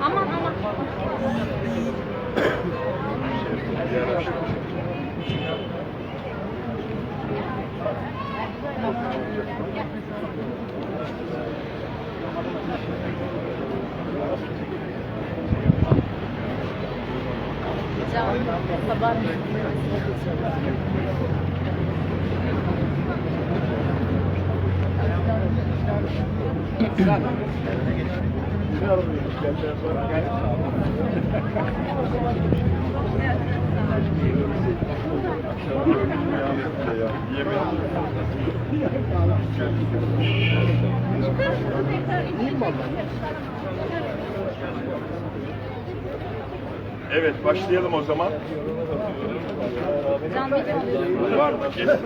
Aman aman. Sabah Evet başlayalım o zaman. Var mı? Biraz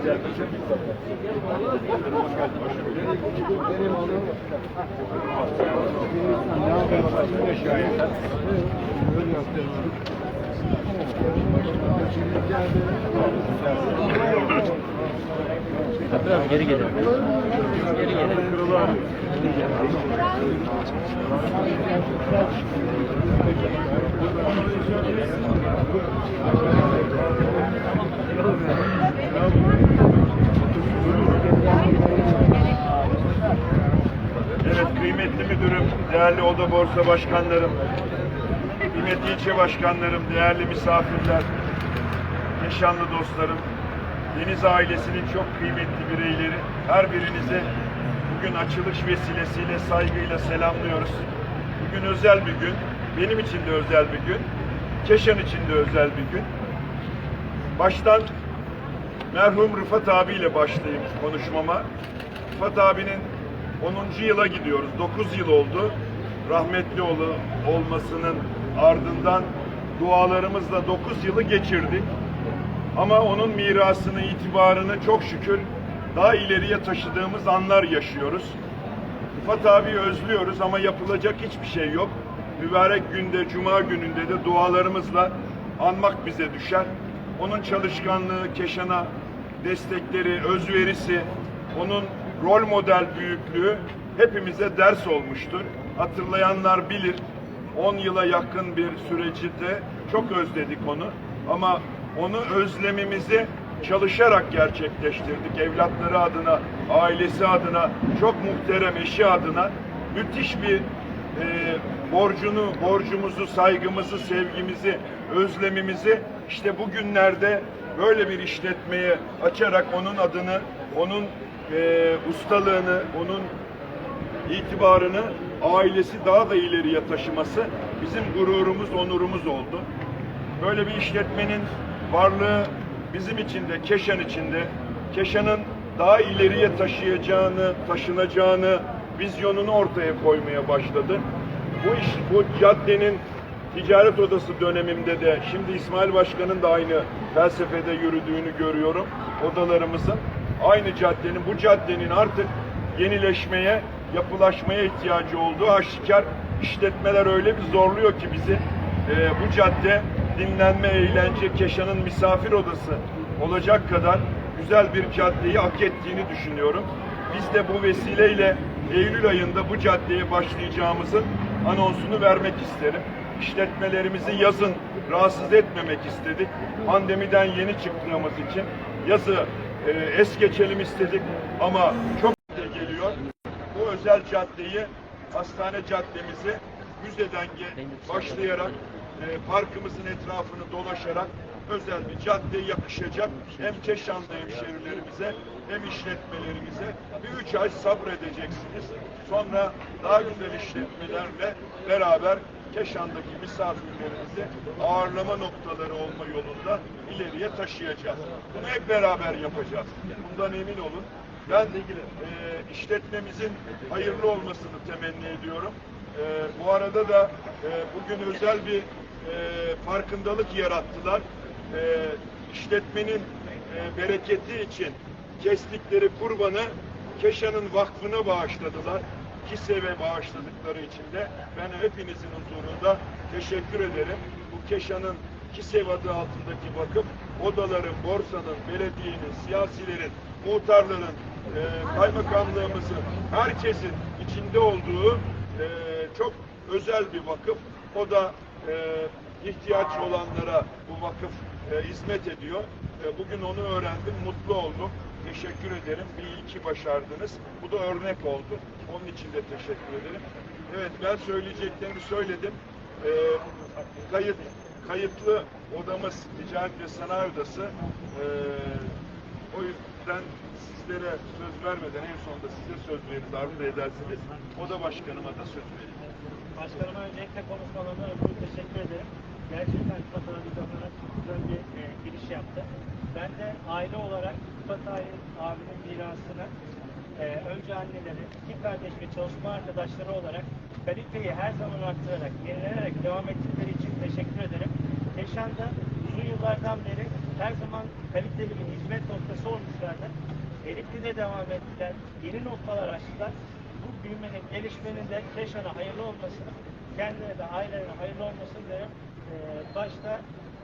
geri gelin. Geri gelin. Evet kıymetli müdürüm, değerli oda borsa başkanlarım, kıymetli ilçe başkanlarım, değerli misafirler, Keşanlı dostlarım, Deniz ailesinin çok kıymetli bireyleri, her birinize bugün açılış vesilesiyle saygıyla selamlıyoruz. Bugün özel bir gün, benim için de özel bir gün, Keşan için de özel bir gün. Baştan merhum Rıfat abiyle başlayayım konuşmama. Rıfat abinin 10. yıla gidiyoruz. 9 yıl oldu. Rahmetli olu olmasının ardından dualarımızla 9 yılı geçirdik. Ama onun mirasını, itibarını çok şükür daha ileriye taşıdığımız anlar yaşıyoruz. Rıfat abi özlüyoruz ama yapılacak hiçbir şey yok. Mübarek günde, cuma gününde de dualarımızla anmak bize düşer. Onun çalışkanlığı, Keşan'a destekleri, özverisi, onun rol model büyüklüğü hepimize ders olmuştur. Hatırlayanlar bilir. 10 yıla yakın bir süreci de çok özledik onu. Ama onu özlemimizi çalışarak gerçekleştirdik. Evlatları adına, ailesi adına, çok muhterem eşi adına müthiş bir borcunu, borcumuzu, saygımızı, sevgimizi, özlemimizi işte bugünlerde böyle bir işletmeye açarak onun adını, onun e, ustalığını, onun itibarını ailesi daha da ileriye taşıması bizim gururumuz, onurumuz oldu. Böyle bir işletmenin varlığı bizim için de, Keşan için de, Keşan'ın daha ileriye taşıyacağını, taşınacağını, vizyonunu ortaya koymaya başladı. Bu iş, bu caddenin ticaret odası dönemimde de, şimdi İsmail Başkan'ın da aynı felsefede yürüdüğünü görüyorum. Odalarımızın aynı caddenin, bu caddenin artık yenileşmeye, yapılaşmaya ihtiyacı olduğu aşikar. İşletmeler öyle bir zorluyor ki bizi. Ee, bu cadde dinlenme, eğlence, Keşan'ın misafir odası olacak kadar güzel bir caddeyi hak ettiğini düşünüyorum. Biz de bu vesileyle Eylül ayında bu caddeye başlayacağımızın anonsunu vermek isterim. İşletmelerimizi yazın rahatsız etmemek istedik. Pandemiden yeni çıktığımız için yazı e, es geçelim istedik ama çok geliyor. Bu özel caddeyi, hastane caddemizi müzeden başlayarak e, parkımızın etrafını dolaşarak özel bir caddeye yakışacak hem Keşanlı hemşehrilerimize hem işletmelerimize bir üç ay sabredeceksiniz. Sonra daha güzel işletmelerle beraber Keşan'daki misafirlerimizi ağırlama noktaları olma yolunda ileriye taşıyacağız. Bunu hep beraber yapacağız. Bundan emin olun. Ben e, işletmemizin hayırlı olmasını temenni ediyorum. E, bu arada da e, bugün özel bir farkındalık yarattılar. E, işletmenin e, bereketi için kestikleri kurbanı Keşan'ın vakfına bağışladılar. KİSEV'e bağışladıkları için de ben hepinizin huzurunda teşekkür ederim. Bu Keşan'ın KİSEV adı altındaki vakıf odaların, borsanın, belediyenin, siyasilerin, muhtarların, e, kaymakamlığımızın, herkesin içinde olduğu e, çok özel bir vakıf. O da e, ihtiyaç olanlara bu vakıf e, hizmet ediyor. E, bugün onu öğrendim, mutlu oldum. Teşekkür ederim. Bir iki başardınız. Bu da örnek oldu. Onun için de teşekkür ederim. Evet ben söyleyeceklerimi söyledim. E, kayıt kayıtlı odamız Ticaret ve Sanayi Odası. E, o yüzden sizlere söz vermeden en sonunda size söz veririz, arzu da edersiniz. Oda başkanıma da söz vereyim. Başkanıma öncelikle konuşmalarına öpüp teşekkür ederim. Gerçekten abi zamana çok güzel bir e, giriş yaptı. Ben de aile olarak abi, abinin mirasını e, önce anneleri, iki kardeş ve çalışma arkadaşları olarak kaliteyi her zaman arttırarak, yenilenerek devam ettikleri için teşekkür ederim. Keşan'da uzun yıllardan beri her zaman kaliteli hizmet noktası olmuşlardı. Eritli'de devam ettiler, yeni noktalar açtılar. Bu büyümenin, gelişmenin de Keşan'a hayırlı olmasını, kendilerine de ailelerine hayırlı olmasını dilerim. Ee, başta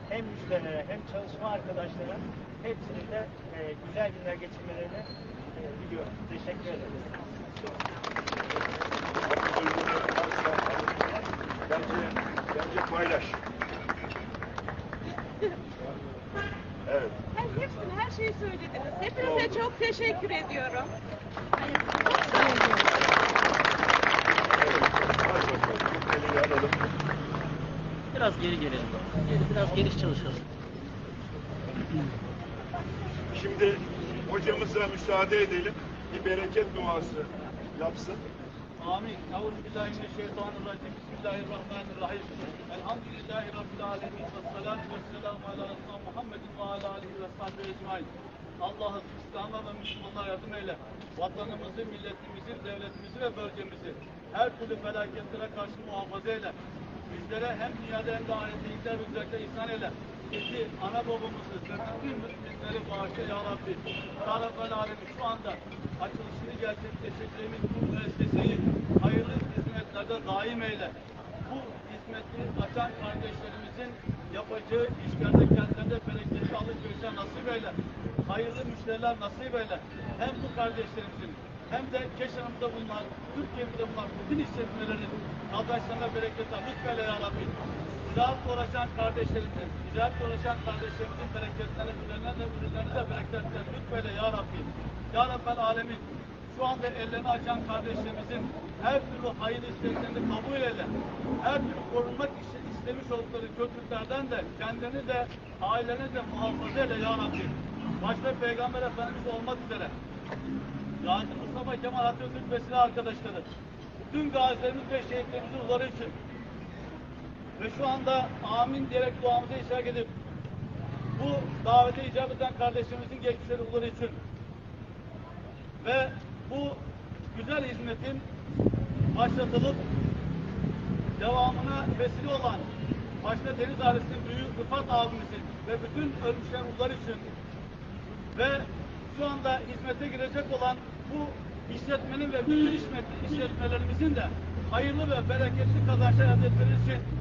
hem müşterilere hem çalışma arkadaşlara hepsinin de e, güzel günler geçirmelerini e, diliyorum. Teşekkür ederim. Bence, bence paylaş. Evet. Her hepsini, her şeyi söylediniz. Hepinize çok teşekkür ediyorum. Biraz geri gelelim. Geri, biraz geniş çalışalım. Şimdi hocamıza müsaade edelim. Bir bereket duası yapsın. Amin. Euzubillahimineşşeytanirracim. Bismillahirrahmanirrahim. Elhamdülillahi Rabbil alemin. Ve salatu ve selamu ala Resulullah Muhammedin ve ala alihi ve sahbihi ecmain. Allah'ım İslam'a ve Müslümanlara yardım eyle. Vatanımızı, milletimizi, devletimizi ve bölgemizi her türlü felaketlere karşı muhafaza eyle. Bizlere hem dünyada hem de ahirette ve güzellikler ihsan eyle. Bizi, ana babamızı bütün müminleri bağışla ya Rabbi. Ya Alemin şu anda açılışını gerçekleştireceğimiz bu müesseseyi hayırlı hizmetlerde daim eyle. Bu hizmeti açan kardeşlerimizin yapacağı işlerde kendilerine bereketli alışverişler nasip eyle. Hayırlı müşteriler nasip eyle. Hem bu kardeşlerimizin hem de Keşan'ımızda bulunan, Türkiye'mizde bulunan bütün işletmelerin kazançlarına bereketler lütfeyle ya Rabbi. Ticaretle uğraşan kardeşlerimizin, ticaretle uğraşan kardeşlerimizin bereketleri, ürünlerine de, ürünlerine de bereketler lütfeyle ya Rabbi. Ya Rabbel Alemin, şu anda ellerini açan kardeşlerimizin her türlü hayır isteklerini kabul eyle. Her türlü korunmak iste- istemiş oldukları kötülüklerden de kendini de aileni de muhafaza eyle ya Rabbi. Başta Peygamber Efendimiz olmak üzere. Gazi Mustafa Kemal Atatürk ve arkadaşları. Bütün gazilerimiz ve şehitlerimizin ruhları için. Ve şu anda amin diyerek duamıza işaret edip bu davete icabet eden kardeşlerimizin geçmişleri ruhları için. Ve bu güzel hizmetin başlatılıp devamına vesile olan başta Deniz Ailesi'nin büyük Rıfat abimizin ve bütün ölmüşler ruhlar için ve şu anda hizmete girecek olan bu işletmenin ve bütün işlet- işletmelerimizin de hayırlı ve bereketli kazançlar elde etmeleri için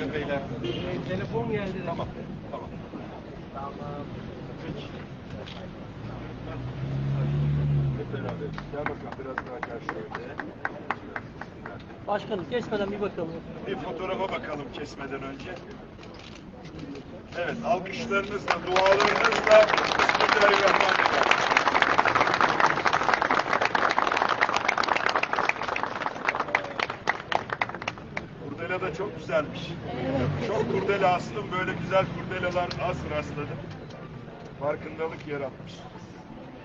Beyler. Telefon geldi. Tamam. Tamam. Peki. Hep beraber. Gel bakalım biraz daha gel şöyle. Başkanım geçmeden bir bakalım. Bir fotoğrafa bakalım kesmeden önce. Evet, alkışlarınızla, dualarınızla Bismillahirrahmanirrahim. Kurdela da çok güzelmiş. Çok kurdela astım, böyle güzel kurdelalar az rastladım. Farkındalık yaratmış.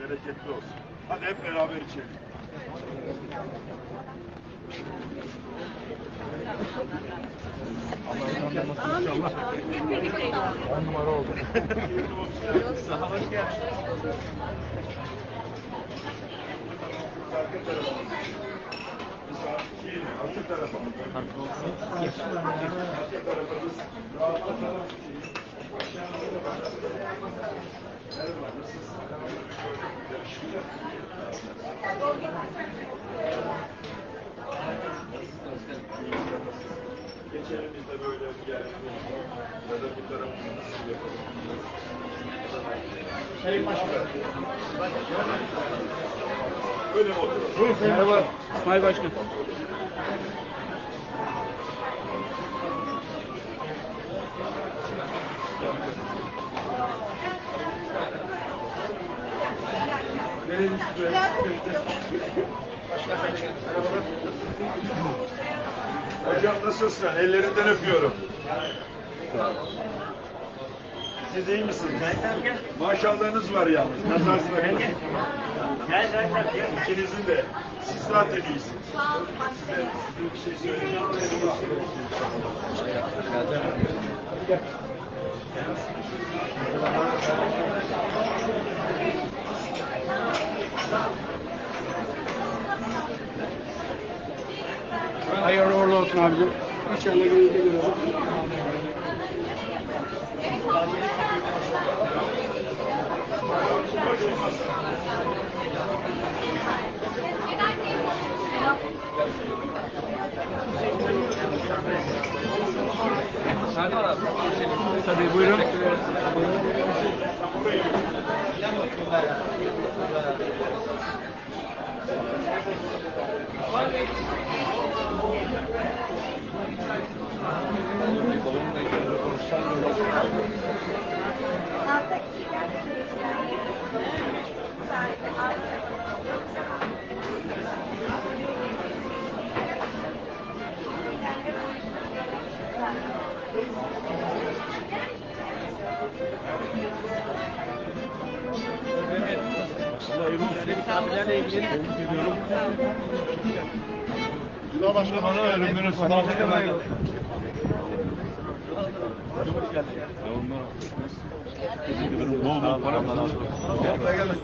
Bereketli olsun. Hadi hep beraber içelim. Arka tarafa. Sağ, şey, arka tarafa. Arka tarafa biz rahatlatalım. Başkanımıza da başlatalım. Merhaba, nasılsın? Yakışıklı. Geçelim biz de böyle bir yer. Ya da bu tarafı nasıl yapalım? Sayın Başkan. Öyle mi oturalım? Merhaba. İsmail Başkan. Hocam nasılsın? Ellerinden öpüyorum. Siz iyi misiniz? Maşallahınız var yalnız. Nazar bırakın. Gel gel gel. gel. İkinizin de. Siz zaten iyisiniz. Size bir şey söyleyeceğim. Hayırlı uğurlu olsun abicim. İnşallah görelim. Tabii buyurun. Cumhurbaşkanı ölümünü sınavına Yolunu. Yolunu. Yolunu. Yolunu.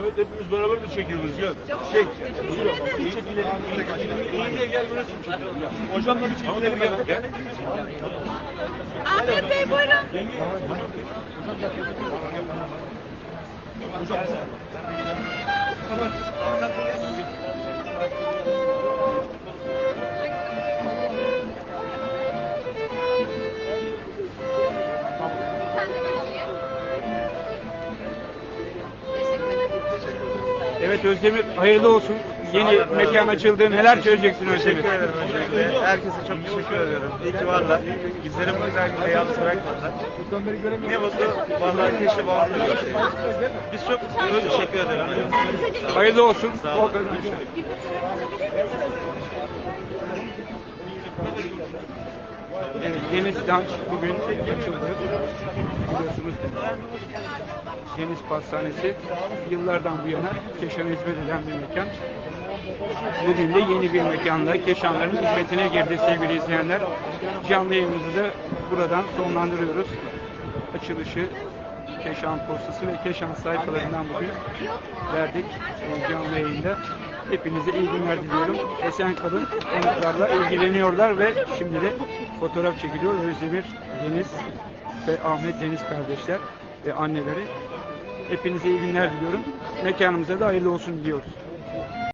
Evet hepimiz beraber mi çekiyoruz ya? Şey, iyi çekilelim. İyi de gel burası. Hocamla bir çekilelim ya. Gel. Ahmet Bey buyurun. Evet Özdemir hayırlı olsun. Yeni mekan açıldı. Neler söyleyeceksin Özdemir? Teşekkür ederim öncelikle. Herkese çok teşekkür ediyorum. İyi ki varlar. Bizleri bu güzel günde yalnız bırakmadılar. Ne mutlu varlar keşke bağlı Biz çok çok teşekkür ederim. Hayırlı olsun. Sağ olun. Evet, Deniz Danç bugün açıldı. Biliyorsunuz Deniz Pastanesi yıllardan bu yana Keşan'a hizmet eden bir mekan. Bugün de yeni bir mekanla Keşanların hizmetine girdi sevgili izleyenler. Canlı yayınımızı da buradan sonlandırıyoruz. Açılışı Keşan postası ve Keşan sayfalarından bugün verdik canlı yayında. Hepinize iyi günler diliyorum. Esen kalın. Konuklarla ilgileniyorlar ve şimdi de fotoğraf çekiliyor. Özdemir Deniz ve Ahmet Deniz kardeşler ve anneleri. Hepinize iyi günler diliyorum. Mekanımıza da hayırlı olsun diliyoruz.